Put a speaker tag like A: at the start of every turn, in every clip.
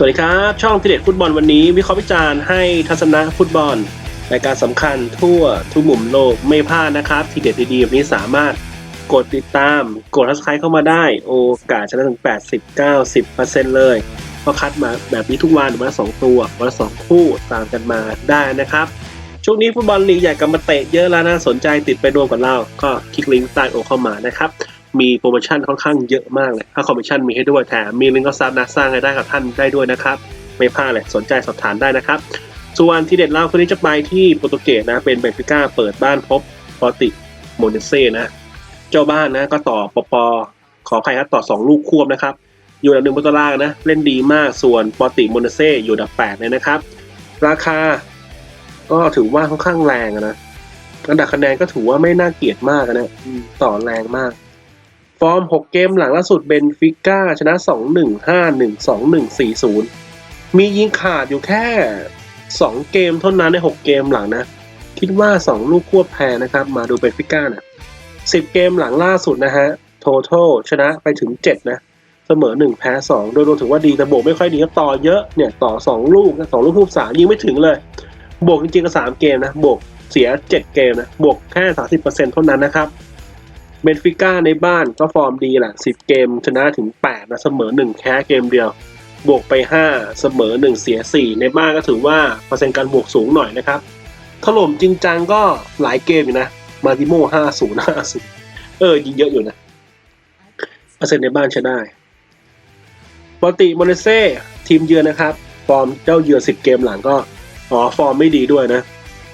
A: สวัสดีครับ ช่องทีเด็ดฟุตบอลวันนี้ วิเคราะห์วิจารณ์ให้ทัศนะฟุตบอลรายการสำคัญทั่วทุกมุมโลกไม่พลาดนะครับ ทีเด็ดดีๆแบบนี้สามารถกดติดตาม กดทักทายเข้ามาได้ โอกาสชนะถึง 80 90 เลยก็คัดมาแบบนี้ทุกวันวันละสองตัววันละสองคู่ตามกันมาได้นะครับ ช่วงนี้ฟุตบอลลีกใหญ่กำมาเตะเยอะแล้วนะสนใจติดไปรวมกับเรา ก็คลิกลิงก์ใต้โอเข้ามานะครับ มีโปรโมชั่นค่อนข้างเยอะมากเลยถ้าคอมมิชชั่นมีให้ด้วยแถมมีลิงก์ก็ซับนะสร้างรายได้กับท่านได้ด้วยนะครับ ไม่พลาดเลยสนใจสอบถามได้นะครับ ส่วนที่เด็ดเล่าคนนี้จะไปที่โปรตุเกสนะ เป็นเบนฟิก้าเปิดบ้านพบปอติโมเนเซ่นะ เจ้าบ้านนะก็ต่อปปขอใครครับต่อ 2 ลูกควบนะครับ อยู่อันดับหนึ่งบนตารางนะ เล่นดีมากส่วนปอติโมเนเซ่อยู่อันดับ8เลยนะครับ ราคาก็ถือว่าค่อนข้างแรงอะนะอันดับคะแนนก็ถือว่าไม่น่าเกลียดมากนะต่อแรงมาก ฟอร์ม 6 เกมหลังล่าสุดเบนฟิก้าชนะ 2-1 5-1 2-1 4-0 มียิงขาดอยู่แค่ 2 เกมเท่านั้นใน 6 เกมหลังนะ คิดว่า 2 ลูกควบแพ้นะครับ มาดูเบนฟิก้านะ10 เกมหลังล่าสุดนะฮะโทท a l ชนะไปถึง 7 นะ เสมอ 1 แพ้ 2 โดยรวมถือว่าดีแต่บวกไม่ค่อยดีก็ต่อเยอะเนี่ยต่อ 2 ลูกนะสองลูกคูบสามยิงไม่ถึงเลย บวกจริงๆก็3เกมนะบวกเสีย 7 เกมนะบวกแค่ 30%เท่านั้นนะครับ เบนฟิก้าในบ้านก็ฟอร์มดีแหละ 10 เกมชนะถึง 8 นะเสมอ 1แพ้เกมเดียว บวกไป 5 เสมอ 1 เสีย 4 ในบ้านก็ถือว่าเปอร์เซ็นต์การบวกสูงหน่อยนะครับถล่มจริงจังก็หลายเกมอยู่นะ มาติโม50 50เออ ยิงเยอะอยู่นะ เปอร์เซ็นต์ในบ้านใช้ได้ปกติโมเนเซ่ทีมเยือนนะครับ ฟอร์มเจ้าเยือน10เกมหลังก็ อ๋อ ฟอร์มไม่ดีด้วยนะ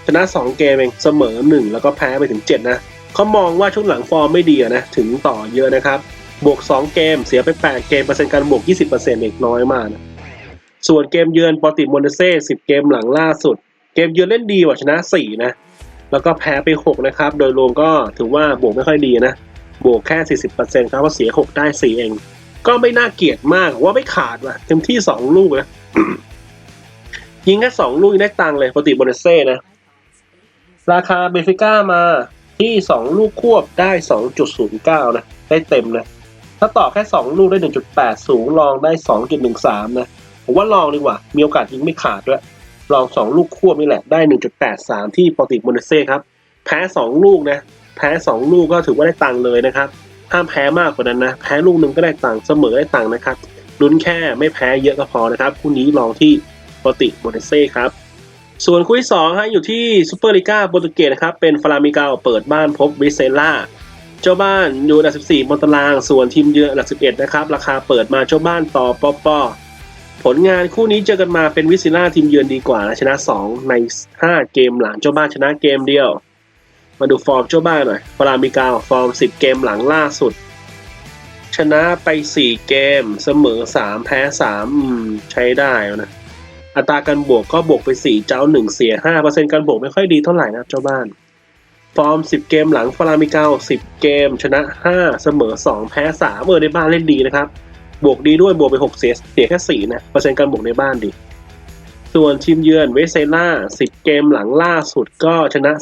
A: ชนะ2เกมเอง เสมอ1แล้วก็แพ้ไปถึง7นะ เขามองว่าช่วงหลังฟอร์มไม่ดีนะถึงต่อเยอะนะครับ บวก 2 เกมเสียไป 8 เกมเปอร์เซ็นต์การบวก 20%เอกน้อยมากนะส่วนเกมเยือนปอติโมเนเซ่10 เกมหลังล่าสุด เกมเยือนเล่นดีกว่าชนะ 4 นะ แล้วก็แพ้ไป 6 นะครับ โดยรวมก็ถือว่าบวกไม่ค่อยดีนะ บวกแค่ 40%ครับว่าเสีย 6 ได้ 4 เอง ก็ไม่น่าเกลียดมากว่าไม่ขาดว่ะเต็มที่ 2 ลูกนะยิงแค่2ลูกยังได้ตังเลยปอติโมเนเซ่นะราคาเบฟิก้ามา ที่2ลูกควบได้2.09นะ ได้เต็มนะถ้าต่อแค่2ลูกได้1.8สูงลองได้2.13นะ ผมว่าลองดีกว่า มีโอกาสยิงไม่ขาดด้วย ลอง2ลูกควบนี่แหละได้1.83ที่ปอติโมเนเซ่ครับ แพ้2ลูกนะ แพ้2ลูกก็ถือว่าได้ตังค์เลยนะครับ ห้ามแพ้มากกว่านั้นนะ แพ้ลูกหนึ่งก็ได้ตังค์เสมอได้ตังค์นะครับลุ้นแค่ไม่แพ้เยอะก็พอนะครับคู่นี้ลองที่ปอติโมเนเซ่ครับ ส่วนคู่ที่สองฮะอยู่ที่ซูเปอร์ลีกาโปรตุเกสนะครับ เป็นฟลามิกาเปิดบ้านพบวิเซล่า เจ้าบ้านอยู่อันดับ 14 บนตาราง ส่วนทีมเยือนอันดับ 11 นะครับ ราคาเปิดมาเจ้าบ้านต่อปอปอผลงานคู่นี้เจอกันมาเป็นวิเซล่าทีมเยือนดีกว่านะชนะ 2 ใน 5 เกมหลังเจ้าบ้านชนะเกมเดียว มาดูฟอร์มเจ้าบ้านหน่อยฟลามิกาฟอร์ม 10 เกมหลังล่าสุด ชนะไป 4 เกม เสมอ 3 แพ้3อืมใช้ได้นะ อัตราการบวกก็บวกไป 4 เจ้า 1 เสีย 5%การบวกไม่ค่อยดีเท่าไหร่นะเจ้าบ้าน ฟอร์ม 10 เกมหลังฟารามิเกา10 เกม ชนะ 5 เสมอ 2 แพ้ 3 เออในบ้านเล่นดีนะครับ บวกดีด้วยบวกไป 6 เสียเสียแค่4นะเปอร์เซ็นต์การบวกในบ้านดี ส่วนทีมเยือนเวสเซล่า 10 เกมหลังล่าสุดก็ชนะ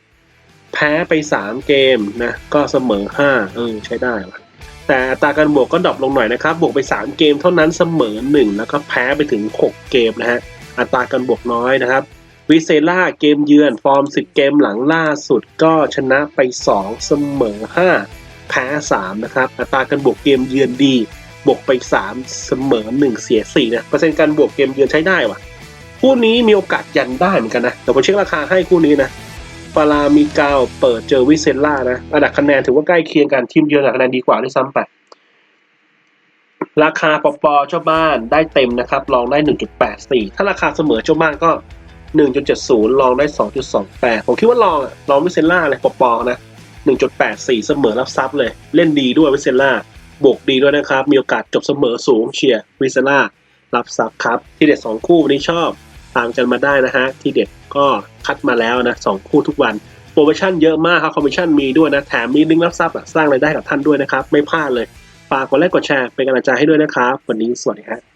A: 2 แพ้ไป 3 เกมนะ ก็เสมอ 5 เออใช้ได้ว่ะ แต่อัตราการบวกก็ดรอปลงหน่อยนะครับ บวกไป 3 เกมเท่านั้นเสมอ 1 แล้วก็แพ้ไปถึง 6 เกมนะฮะ อัตราการบวกน้อยนะครับ วิเซล่าเกมเยือนฟอร์ม 10 เกมหลังล่าสุดก็ชนะไป 2 เสมอ 5 แพ้ 3 นะครับ อัตราการบวกเกมเยือนดี บวกไป 3 เสมอ 1 เสีย 4 นะ เปอร์เซ็นต์การบวกเกมเยือนใช้ได้ว่ะ คู่นี้มีโอกาสยันได้เหมือนกันนะ แต่ผมเช็คราคาให้คู่นี้นะ ฟารามิกาเปิดเจอวิเซล่านะอันดับคะแนนถือว่าใกล้เคียงกันทีมเยือนอันดับคะแนนดีกว่าด้วยซ้ำไป ราคาปอปอเจ้าบ้านได้เต็มนะครับ ลองได้ 1.84 ถ้าราคาเสมอเจ้าบ้านก็ 1.70 ลองได้ 2.28 ผมคิดว่าลองอะลองวิเซล่าเลยปอปอนะ 1.84 เสมอรับซับเลย เล่นดีด้วยวิเซล่าบวกดีด้วยนะครับ มีโอกาสจบเสมอสูงเชียร์วิเซล่ารับซับครับ ที่เด็ด2คู่วันนี้ชอบ ตามกันมาได้นะฮะ ที่เด็ดก็คัดมาแล้วนะสองคู่ทุกวัน โปรโมชั่นเยอะมากครับ คอมมิชชั่นมีด้วยนะ แถมมีลิงก์รับซับอะสร้างรายได้กับท่านด้วยนะครับ ไม่พลาดเลย ฝากกดไลค์กดแชร์เป็นกำลังใจให้ด้วยนะครับ วันนี้สวัสดีครับ